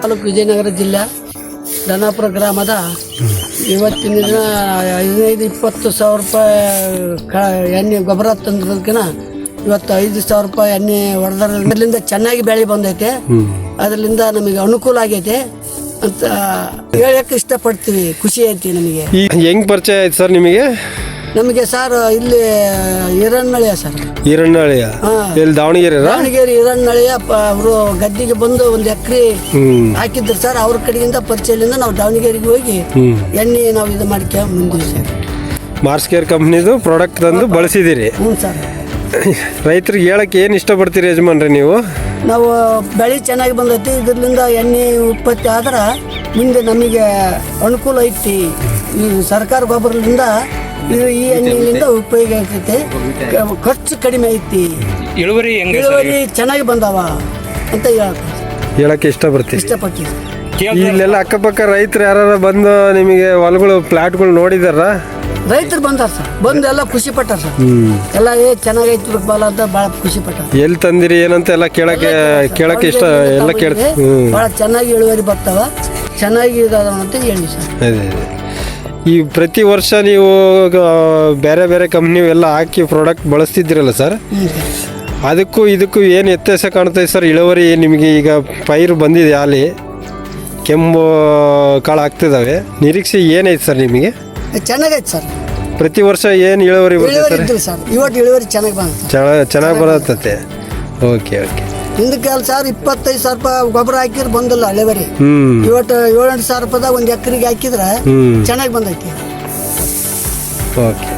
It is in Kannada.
ತಾಲೂಕು ವಿಜಯನಗರ ಜಿಲ್ಲೆ ದನಾಪುರ ಗ್ರಾಮದ ಇವತ್ತಿನ ದಿನ ಹದಿನೈದು ಇಪ್ಪತ್ತು ಸಾವಿರ ರೂಪಾಯಿ ಕ ಎಣ್ಣೆ ಗೊಬ್ಬರ ತಂದ್ರದಕ್ಕಿನ ಇವತ್ತು ಐದು ಸಾವಿರ ರೂಪಾಯಿ ಎಣ್ಣೆ ಹೊಡೆದ್ರಿಂದ ಚೆನ್ನಾಗಿ ಬೆಳೆ ಬಂದೈತೆ. ಅದರಿಂದ ನಮಗೆ ಅನುಕೂಲ ಆಗೈತೆ ಅಂತ ಹೇಳಕ್ಕೆ ಇಷ್ಟಪಡ್ತೀವಿ. ಖುಷಿ ಐತಿ ನಮಗೆ. ಹೆಂಗೆ ಹೆಂಗ್ ಪರಿಚಯ ಆಯ್ತು ಸರ್ ನಿಮಗೆ? ನಮಗೆ ಸರ್ ಇಲ್ಲಿ ಹಿರಣ್ಣಳಿಯ ಸರ್. ಈರಣ್ಣಳಿಯ ಇಲ್ಲಿ ದಾವಣಗೆರೆ ದಾವಣಗೆರೆ ಹಿರಣ್ಣಳಿಯ ಅವರು ಗದ್ದಿಗೆ ಬಂದು ಒಂದು ಎಕರೆ ಹಾಕಿದ್ರು ಸರ್. ಅವ್ರ ಕಡೆಯಿಂದ ಪರಿಚಯದಿಂದ ನಾವು ದಾವಣಗೆರೆಗೆ ಹೋಗಿ ಎಣ್ಣೆ ನಾವು ಇದು ಮಾಡ್ಕೊ ಮುಂದೆ ಸರ್. ಮಾರ್ಸ್ ಕೇರ್ ಕಂಪ್ನಿದು ಪ್ರಾಡಕ್ಟ್ ತಂದು ಬಳಸಿದಿರಿ. ಹ್ಞೂ ಸರ್. ರೈತರಿಗೆ ಹೇಳಕ್ಕೆ ಏನು ಇಷ್ಟಪಡ್ತೀರಿ ಯಜಮಾನ್ರಿ ನೀವು? ನಾವು ಬೆಳೆ ಚೆನ್ನಾಗಿ ಬಂದೈತಿ. ಇದರಿಂದ ಎಣ್ಣೆ ಉತ್ಪತ್ತಿ ಆದ್ರೆ ಮುಂದೆ ನಮಗೆ ಅನುಕೂಲ ಐತಿ. ಈ ಸರ್ಕಾರ ಗೊಬ್ಬರದಿಂದ ಇದು ಈ ಎಣ್ಣೆಯಿಂದ ಉಪಯೋಗ ಆಗ್ತೈತೆ. ಖರ್ಚು ಕಡಿಮೆ ಐತಿ. ಇಳುವರಿ ಹೆಂಗೆ ಇಳುವರಿ ಚೆನ್ನಾಗಿ ಬಂದಾವ ಅಂತ ಹೇಳಕ್ ಹೇಳಕ್ಕೆ ಇಷ್ಟಪಡ್ತೀವಿ ಇಷ್ಟಪಡ್ತೀವಿ ಇಲ್ಲೆಲ್ಲ ಅಕ್ಕಪಕ್ಕ ರೈತರು ಯಾರು ಬಂದು ನಿಮಗೆ ಹೊಲಗಳು ಪ್ಲಾಟ್ಗಳು ನೋಡಿದಾರ? ರೈತರು ಬಂದಾರ ಸರ್. ಬಂದು ಎಲ್ಲ ಖುಷಿ ಪಟ್ಟಾರ ಸರ್. ಎಲ್ಲ ಏ ಚೆನ್ನಾಗೈತಿ ಬಾಲ ಅಂತ ಭಾಳ ಖುಷಿ ಪಟ್ಟಾರ. ಎಲ್ಲಿ ತಂದಿರಿ ಏನಂತ ಎಲ್ಲ ಕೇಳಕ್ಕೆ ಕೇಳಕ್ಕೆ ಇಷ್ಟ ಎಲ್ಲ ಕೇಳ ಹ್ಮ್. ಭಾಳ ಚೆನ್ನಾಗಿ ಇಳುವರಿ ಬರ್ತಾವ. ಚೆನ್ನಾಗಿ ಇದಾವ ಅಂತ ಹೇಳಿ ಸರ್. ಈ ಪ್ರತಿ ವರ್ಷ ನೀವು ಬೇರೆ ಬೇರೆ ಕಂಪ್ನಿ ಎಲ್ಲ ಹಾಕಿ ಪ್ರಾಡಕ್ಟ್ ಬಳಸ್ತಿದ್ದೀರಲ್ಲ ಸರ್ ಅದಕ್ಕೂ ಇದಕ್ಕೂ ಏನು ವ್ಯತ್ಯಾಸ ಕಾಣ್ತೈತೆ ಸರ್ ಇಳುವರಿ ನಿಮಗೆ ಈಗ ಪೈರು ಬಂದಿದೆ ಅಲ್ಲಿ ಕೆಂಪು ಕಾಳು ಆಗ್ತಿದ್ದಾವೆ ನಿರೀಕ್ಷೆ ಏನೈತೆ ಸರ್ ನಿಮಗೆ? ಚೆನ್ನಾಗೈತೆ ಸರ್ ಪ್ರತಿ ವರ್ಷ ಏನು ಇಳುವರಿ ಬರುತ್ತೆ ಸರ್ ಇವತ್ತು ಇಳುವರಿ ಚೆನ್ನಾಗಿ ಚೆನ್ನಾಗಿ ಓಕೆ ಓಕೆ. ಹಿಂದಕ್ಕೆ ಅಲ್ಲಿ ಸರ್ ಇಪ್ಪತ್ತೈದು ಸಾವಿರ ರೂಪಾಯಿ ಗೊಬ್ಬರ ಹಾಕಿದ್ರೆ ಬಂದಿಲ್ಲ ಇಳುವರಿ ಹ್ಞೂ ಇವತ್ತು ಏಳೆಂಟು ಸಾವಿರ ರೂಪಾಯಿದಾಗ ಒಂದು ಎಕರೆಗೆ ಹಾಕಿದ್ರೆ ಚೆನ್ನಾಗಿ ಬಂದೈತಿ. ಓಕೆ